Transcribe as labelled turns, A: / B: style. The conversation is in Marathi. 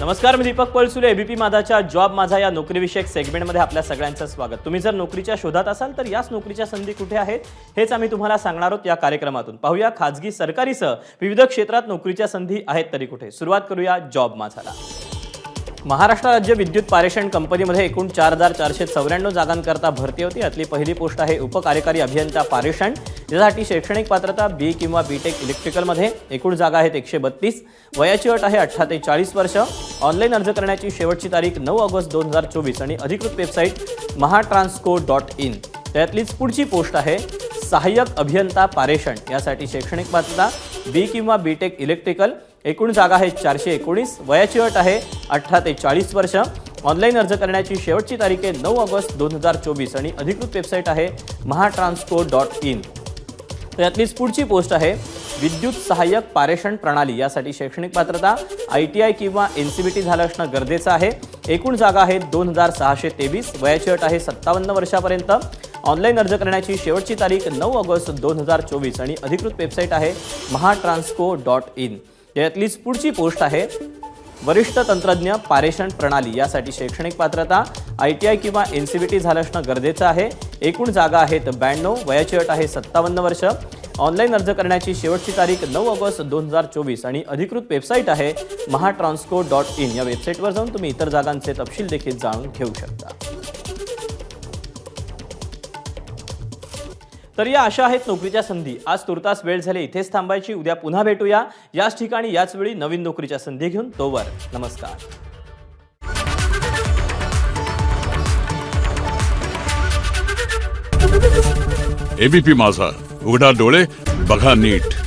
A: नमस्कार मी दीपक पळसुले एबीपी माझाच्या जॉब माझा या नोकरीविषयक सेगमेंटमध्ये आपल्या सगळ्यांचं स्वागत. तुम्ही जर नोकरीच्या शोधात असाल तर याच नोकरीच्या संधी कुठे आहेत हेच आम्ही तुम्हाला सांगणार आहोत या कार्यक्रमातून. पाहूया खाजगी सरकारीसह विविध क्षेत्रात नोकरीच्या संधी आहेत तरी कुठे. सुरुवात करूया जॉब माझाला. महाराष्ट्र राज्य विद्युत पारेषण कंपनीमध्ये एकूण चार हजार चारशे चौऱ्याण्णव जागांकरता भरती होती. यातली पहिली पोस्ट आहे उपकार्यकारी अभियंता पारेषण यासाठी शैक्षणिक पात्रता बी किंवा बी टेक इलेक्ट्रिकलमध्ये एकूण जागा आहेत एकशे बत्तीस. वयाची अट आहे अठरा ते चाळीस वर्ष. ऑनलाईन अर्ज करण्याची शेवटची तारीख नऊ ऑगस्ट दोन हजार चोवीस आणि अधिकृत वेबसाईट महाट्रान्सको डॉट इन. त्यातलीच पुढची पोस्ट आहे सहाय्यक अभियंता पारेषण. यासाठी शैक्षणिक पात्रता बी किंवा बी टेक इलेक्ट्रिकल एकूण जागा आहेत चारशे एकोणीस वयाची अट आहे अठरा ते चाळीस वर्ष. ऑनलाईन अर्ज करण्याची शेवटची तारीख आहे नऊ ऑगस्ट दोन हजार चोवीस आणि अधिकृत वेबसाईट आहे महाट्रान्सको डॉट इन. तर यातलीच पुढची पोस्ट आहे विद्युत सहाय्यक पारेषण प्रणाली यासाठी शैक्षणिक पात्रता आय टी आय किंवा एन सी बी टी झालं असणं गरजेचं आहे. एकूण जागा आहेत दोन हजार सहाशे तेवीस वयाची अट आहे सत्तावन्न वर्षापर्यंत. ऑनलाईन अर्ज करण्याची शेवटची तारीख नऊ ऑगस्ट दोन हजार चोवीस आणि अधिकृत वेबसाईट आहे महाट्रान्सको डॉट इन. यातलीच पुढची पोस्ट आहे वरिष्ठ तंत्रज्ञ पारेषण प्रणाली. यासाठी शैक्षणिक पात्रता आय टी आय किंवा एन सी बी टी झालं असणं गरजेचं आहे. एकूण जागा आहेत ब्याण्णव वयाची अट आहे सत्तावन्न वर्ष. ऑनलाईन अर्ज करण्याची शेवटची तारीख नऊ ऑगस्ट दोन हजार चोवीस आणि अधिकृत वेबसाईट आहे महाट्रान्सको डॉट इन. या वेबसाईटवर जाऊन तुम्ही इतर जागांचे तपशील देखील जाणून घेऊ शकता. तर या अशा आहेत नोकरीच्या संधी. आज तुर्तास वेळ झाली इथेच थांबायची. उद्या पुन्हा भेटूया. याच ठिकाणी याच वेळी नवीन नोकरीच्या संधी घेऊन तोवर. नमस्कार.
B: एबीपी माझा. उघडा डोळे बघा नीट.